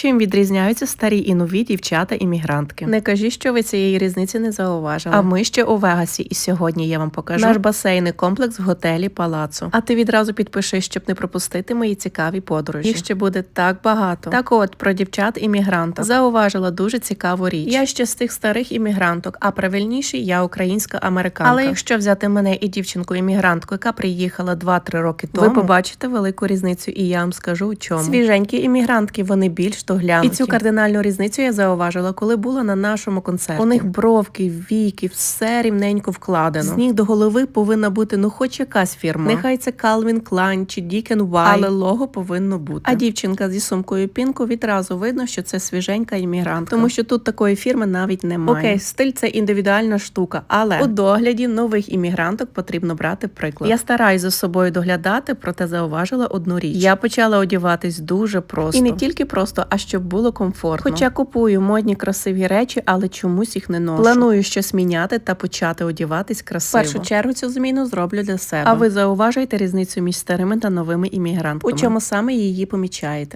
Чим відрізняються старі і нові дівчата-іммігрантки? Не кажіть, що ви цієї різниці не зауважили. А ми ще у Вегасі, і сьогодні я вам покажу наш басейний комплекс в готелі Палацу. А ти відразу підпишись, щоб не пропустити мої цікаві подорожі. Їх ще буде так багато. Так от про дівчат-іммігранток зауважила дуже цікаву річ. Я ще з тих старих іммігранток, а правильніше я українська американка. Але якщо взяти мене і дівчинку-іммігрантку, яка приїхала 2-3 роки тому, ви побачите велику різницю, і я вам скажу у чому. Свіженькі іммігрантки, вони більш доглянуті. І цю кардинальну різницю я зауважила, коли була на нашому концерті. У них бровки, віки, все рівненько вкладено. З ніг до голови повинна бути ну хоч якась фірма. Нехай це Calvin Klein чи Deacon White, але лого повинно бути. А дівчинка зі сумкою пінку відразу видно, що це свіженька іммігрантка. Тому що тут такої фірми навіть немає. Окей, стиль це індивідуальна штука, але у догляді нових іммігранток потрібно брати приклад. Я стараюсь за собою доглядати, проте зауважила одну річ. Я почала одягатись дуже просто. І не тільки просто, а щоб було комфортно. Хоча купую модні красиві речі, але чомусь їх не ношу. Планую щось міняти та почати одіватись красиво. В першу чергу цю зміну зроблю для себе. А ви зауважуєте різницю між старими та новими іммігрантами? У чому саме її помічаєте?